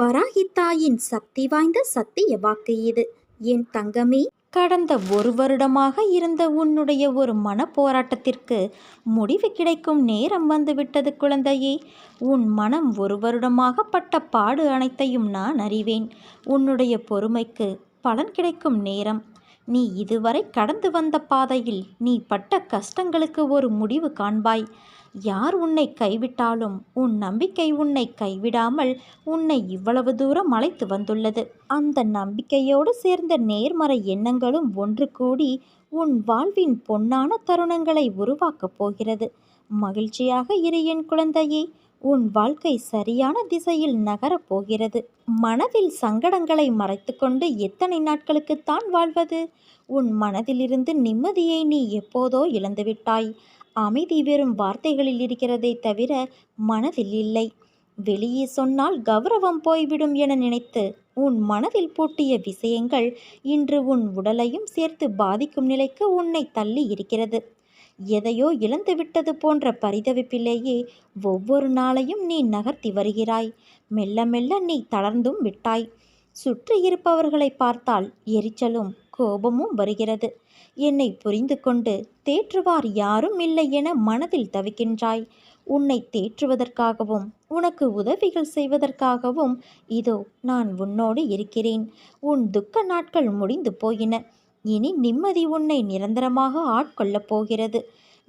வராகி தாயின் சக்தி வாய்ந்த சத்திய வாக்கு இது. என் தங்கமே கடந்த ஒரு வருடமாக இருந்த உன்னுடைய ஒரு மன போராட்டத்திற்கு முடிவு கிடைக்கும் நேரம் வந்துவிட்டது குழந்தையே. உன் மனம் ஒரு வருடமாக பட்ட பாடு அனைத்தையும் நான் அறிவேன். உன்னுடைய பொறுமைக்கு பலன் கிடைக்கும் நேரம். நீ இதுவரை கடந்து வந்த பாதையில் நீ பட்ட கஷ்டங்களுக்கு ஒரு முடிவு காண்பாய். யார் உன்னை கைவிட்டாலும் உன் நம்பிக்கை உன்னை கைவிடாமல் உன்னை இவ்வளவு தூரம் அழைத்து வந்துள்ளது. அந்த நம்பிக்கையோடு சேர்ந்த நேர்மறை எண்ணங்களும் ஒன்று கூடி உன் வாழ்வின் பொன்னான தருணங்களை உருவாக்கப் போகிறது. மகிழ்ச்சியாக இரு என் குழந்தையே. உன் வாழ்க்கை சரியான திசையில் நகரப் போகிறது. மனதில் சங்கடங்களை மறைத்துக்கொண்டு எத்தனை நாட்களுக்குத்தான் வாழ்வது? உன் மனதிலிருந்து நிம்மதியை நீ எப்போதோ இழந்துவிட்டாய். அமைதி வெறும் வார்த்தைகளில் இருக்கிறதை தவிர மனதில் இல்லை. வெளியே சொன்னால் கௌரவம் போய்விடும் என நினைத்து உன் மனதில் பூட்டிய விஷயங்கள் இன்று உன் உடலையும் சேர்த்து பாதிக்கும் நிலைக்கு உன்னை தள்ளி இருக்கிறது. எதையோ இழந்துவிட்டது போன்ற பரிதவிப்பிலேயே ஒவ்வொரு நாளையும் நீ நகர்த்தி வருகிறாய். மெல்ல மெல்ல நீ தளர்ந்தும் விட்டாய். சுற்றி இருப்பவர்களை பார்த்தால் எரிச்சலும் கோபமும் வருகிறது. என்னை புரிந்து கொண்டு தேற்றுவார் யாரும் இல்லை என மனதில் தவிக்கின்றாய். உன்னை தேற்றுவதற்காகவும் உனக்கு உதவிகள் செய்வதற்காகவும் இதோ நான் உன்னோடு இருக்கிறேன். உன் துக்க நாட்கள் முடிந்து போயின. இனி நிம்மதி உன்னை நிரந்தரமாக ஆட்கொள்ளப் போகிறது.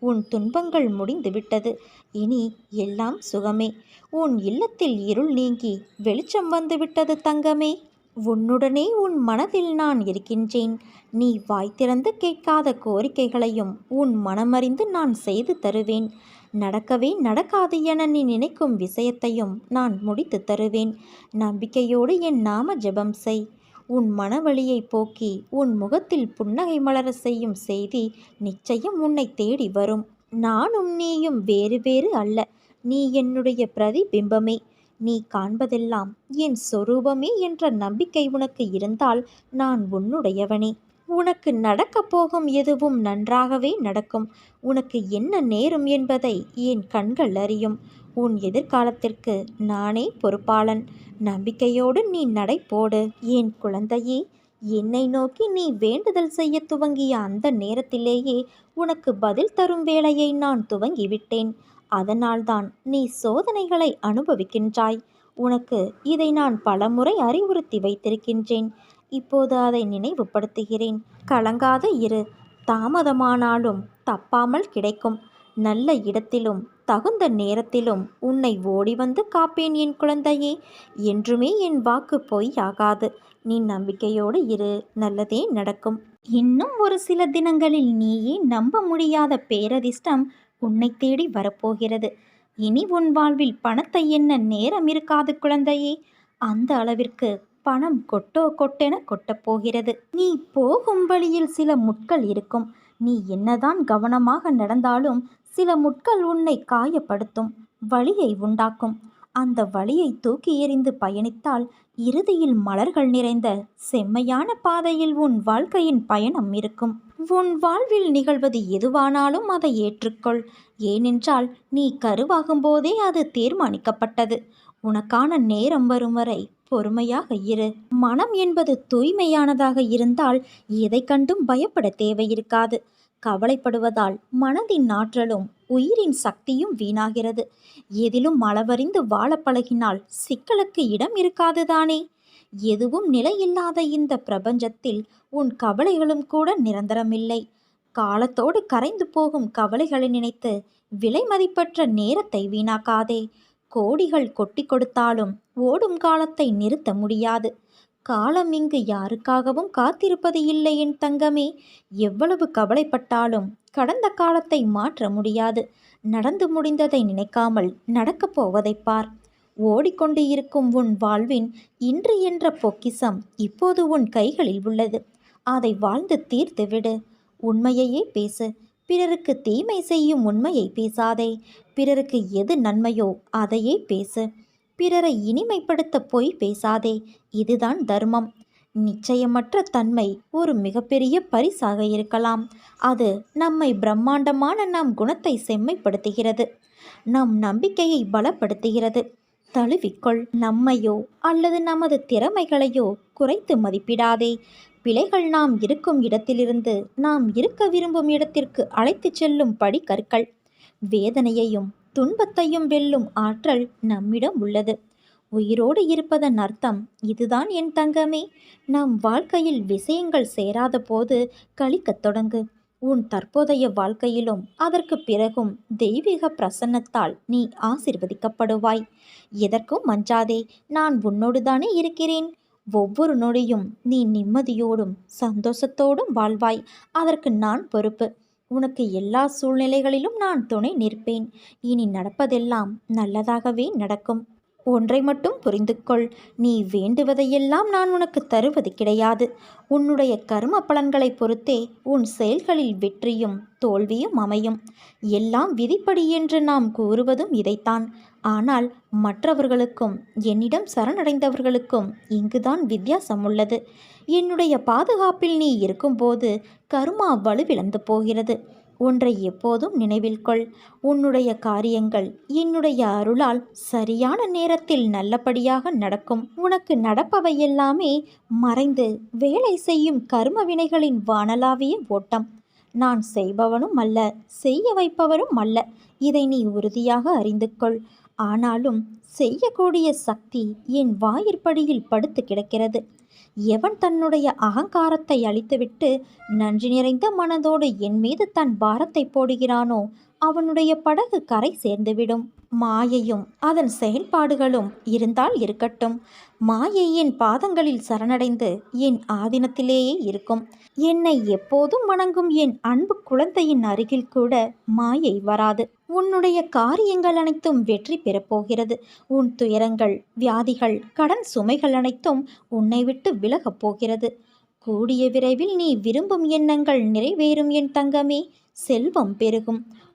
உன் துன்பங்கள் முடிந்துவிட்டது. இனி எல்லாம் சுகமே. உன் இல்லத்தில் இருள் நீங்கி வெளிச்சம் வந்துவிட்டது தங்கமே. உன்னுடனே உன் மனதில் நான் இருக்கின்றேன். நீ வாய் திறந்து கேட்காத கோரிக்கைகளையும் உன் மனமறிந்து நான் செய்து தருவேன். நடக்கவே நடக்காது என நீ நினைக்கும் விஷயத்தையும் நான் முடித்து தருவேன். நம்பிக்கையோடு என் நாம ஜெபம் செய். உன் மனவழியை போக்கி உன் முகத்தில் புன்னகை மலர செய்யும் செய்தி நிச்சயம் உன்னை தேடி வரும். நானும் நீயும் வேறு வேறு அல்ல. நீ என்னுடைய பிரதிபிம்பமே. நீ காண்பதெல்லாம் என் சொரூபமே என்ற நம்பிக்கை உனக்கு இருந்தால் நான் உன்னுடையவனே. உனக்கு நடக்கப் போகும் எதுவும் நன்றாகவே நடக்கும். உனக்கு என்ன நேரும் என்பதை என் கண்கள் அறியும். உன் எதிர்காலத்திற்கு நானே பொறுப்பாளன். நம்பிக்கையோடு நீ நடை போடு. என் குழந்தையே என்னை நோக்கி நீ வேண்டுதல் செய்ய துவங்கிய அந்த நேரத்திலேயே உனக்கு பதில் தரும் வேலையை நான் துவங்கிவிட்டேன். அதனால்தான் நீ சோதனைகளை அனுபவிக்கின்றாய். உனக்கு இதை நான் பலமுறை அறிவுறுத்தி வைத்திருக்கின்றேன். இப்போது அதை நினைவுபடுத்துகிறேன். கலங்காத இரு. தாமதமானாலும் தப்பாமல் கிடைக்கும். நல்ல இடத்திலும் தகுந்த நேரத்திலும் உன்னை ஓடி வந்து காப்பேன் என் குழந்தையே. என்றுமே என் வாக்கு பொய் ஆகாது நீ நம்பிக்கையோடு இரு. நல்லதே நடக்கும். இன்னும் ஒரு சில தினங்களில் நீயே நம்ப முடியாத பேரதிர்ஷ்டம் உன்னை தேடி வரப்போகிறது. இனி உன் வாழ்வில் பணத்தை என்ன நேரம் இருக்காது குழந்தையே. அந்த அளவிற்கு பணம் கொட்டோ கொட்டென கொட்டப்போகிறது. நீ போகும் வழியில் சில முட்கள் இருக்கும். நீ என்னதான் கவனமாக நடந்தாலும் சில முட்கள் உன்னை காயப்படுத்தும் வழியை உண்டாக்கும். அந்த வழியை தூக்கி எறிந்து பயணித்தால் இறுதியில் மலர்கள் நிறைந்த செம்மையான பாதையில் உன் வாழ்க்கையின் பயணம் இருக்கும். உன் வாழ்வில் நிகழ்வது எதுவானாலும் அதை ஏற்றுக்கொள். ஏனென்றால் நீ கருவாகும் போதே அது தீர்மானிக்கப்பட்டது. உனக்கான நேரம் வரும் வரை பொறுமையாக இரு. மனம் என்பது தூய்மையானதாக இருந்தால் எதை கண்டும் பயப்பட தேவையிருக்காது. கவலைப்படுவதால் மனதின் ஆற்றலும் உயிரின் சக்தியும் வீணாகிறது. எதிலும் அளவறிந்து வாழ பழகினால் சிக்கலுக்கு இடம் இருக்காதுதானே எதுவும் நிலையில்லாத இந்த பிரபஞ்சத்தில் உன் கவலைகளும் கூட நிரந்தரமில்லை. காலத்தோடு கரைந்து போகும் கவலைகளை நினைத்து விலை மதிப்பற்ற நேரத்தை வீணாக்காதே. கோடிகள் கொட்டி கொடுத்தாலும் ஓடும் காலத்தை நிறுத்த முடியாது. காலம் இங்கு யாருக்காகவும் காத்திருப்பது இல்லை என் தங்கமே. எவ்வளவு கவலைப்பட்டாலும் கடந்த காலத்தை மாற்ற முடியாது. நடந்து முடிந்ததை நினைக்காமல் நடக்கப் போவதை பார். ஓடிக்கொண்டு இருக்கும் உன் வாழ்வின் இன்று என்ற பொக்கிசம் இப்போது உன் கைகளில் உள்ளது. அதை வாழ்ந்து தீர்த்து விடு உண்மையையே பேசு. பிறருக்கு தீமை செய்யும் உண்மையை பேசாதே. பிறருக்கு எது நன்மையோ அதையே பேசு. பிறரை இனிமைப்படுத்த போய் பேசாதே. இதுதான் தர்மம். நிச்சயமற்ற தன்மை ஒரு மிகப்பெரிய பரிசாக இருக்கலாம். அது நம்மை பிரம்மாண்டமான நம் குணத்தை செம்மைப்படுத்துகிறது. நம் நம்பிக்கையை பலப்படுத்துகிறது. தழுவிக்கொள். நம்மையோ அல்லது நமது திறமைகளையோ குறைத்து மதிப்பிடாதே. பிழைகள் நாம் இருக்கும் இடத்திலிருந்து நாம் இருக்க விரும்பும் இடத்திற்கு அழைத்துச் செல்லும் படிக்கற்கள். வேதனையையும் துன்பத்தையும் வெல்லும் ஆற்றல் நம்மிடம் உள்ளது. உயிரோடு இருப்பதன் அர்த்தம் இதுதான் என் தங்கமே. நம் வாழ்க்கையில் விஷயங்கள் சேராத போது கழிக்கத் தொடங்கு. உன் தற்போதைய வாழ்க்கையிலும் அதற்கு பிறகும் தெய்வீக பிரசன்னத்தால் நீ ஆசிர்வதிக்கப்படுவாய். எதற்கும் மஞ்சாதே நான் உன்னோடுதானே இருக்கிறேன். ஒவ்வொரு நொடியும் நீ நிம்மதியோடும் சந்தோஷத்தோடும் வாழ்வாய். அதற்கு நான் பொறுப்பு. உனக்கு எல்லா சூழ்நிலைகளிலும் நான் துணை நிற்பேன். இனி நடப்பதெல்லாம் நல்லதாகவே நடக்கும். ஒன்றை மட்டும் புரிந்து கொள் நீ வேண்டுவதையெல்லாம் நான் உனக்கு தருவது கிடையாது. உன்னுடைய கர்ம பலன்களை பொறுத்தே உன் செயல்களில் வெற்றியும் தோல்வியும் அமையும். எல்லாம் விதிப்படி என்று நாம் கூறுவதும் இதைத்தான். ஆனால் மற்றவர்களுக்கும் என்னிடம் சரணடைந்தவர்களுக்கும் இங்குதான் வித்தியாசம் உள்ளது. என்னுடைய பாதுகாப்பில் நீ இருக்கும்போது கருமா வலுவிழந்து போகிறது. ஒன்றை எப்போதும் நினைவில் கொள். உன்னுடைய காரியங்கள் என்னுடைய அருளால் சரியான நேரத்தில் நல்லபடியாக நடக்கும். உனக்கு நடப்பவையெல்லாமே மறைந்து வேலை செய்யும் கர்ம வினைகளின் வானலாவிய ஓட்டம். நான் செய்பவனும் அல்ல செய்ய வைப்பவரும் அல்ல. இதை நீ உறுதியாக அறிந்து கொள் ஆனாலும் செய்யக்கூடிய சக்தி என் வாயிற்படியில் படுத்து கிடக்கிறது. எவன் தன்னுடைய அகங்காரத்தை அழித்துவிட்டு நன்றி நிறைந்த மனதோடு என் மீது தன் பாரத்தை போடுகிறானோ அவனுடைய படகு கரை சேர்ந்துவிடும். மாயையும் அதன் செயல்பாடுகளும் இருந்தால் இருக்கட்டும். மாயை என் பாதங்களில் சரணடைந்து என் ஆதீனத்திலேயே இருக்கும். என்னை எப்போதும் வணங்கும் என் அன்பு குழந்தையின் அருகில் கூட மாயை வராது. உன்னுடைய காரியங்கள் அனைத்தும் வெற்றி பெறப்போகிறது உன் துயரங்கள் வியாதிகள் கடன் சுமைகள் அனைத்தும் உன்னை விட்டு விலகப் போகிறது. கூடிய விரைவில் நீ விரும்பும் எண்ணங்கள் நிறைவேறும் என் தங்கமே. செல்வம் பெருகும்.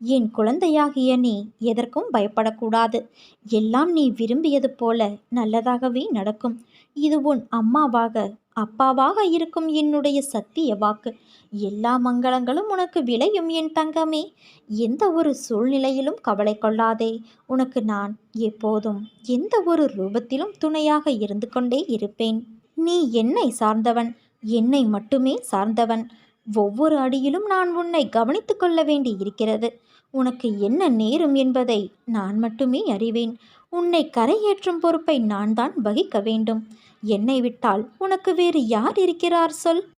என் குழந்தையாகிய நீ எதற்கும் பயப்படக்கூடாது. எல்லாம் நீ விரும்பியது போல நல்லதாகவே நடக்கும். இது உன் அம்மாவாக அப்பாவாக இருக்கும் என்னுடைய சத்திய வாக்கு. எல்லா மங்களங்களும் உனக்கு விளையும் என் தங்கமே. எந்த ஒரு சூழ்நிலையிலும் கவலை கொள்ளாதே. உனக்கு நான் எப்போதும் எந்த ஒரு ரூபத்திலும் துணையாக இருந்து கொண்டே இருப்பேன். நீ என்னை சார்ந்தவன் என்னை மட்டுமே சார்ந்தவன். ஒவ்வொரு அடியிலும் நான் உன்னை கவனித்து கொள்ள வேண்டி இருக்கிறது. உனக்கு என்ன நேரும் என்பதை நான் மட்டுமே அறிவேன். உன்னை கரையேற்றும் பொறுப்பை நான் தான் வகிக்க வேண்டும். என்னை விட்டால் உனக்கு வேறு யார் இருக்கிறார் சொல்?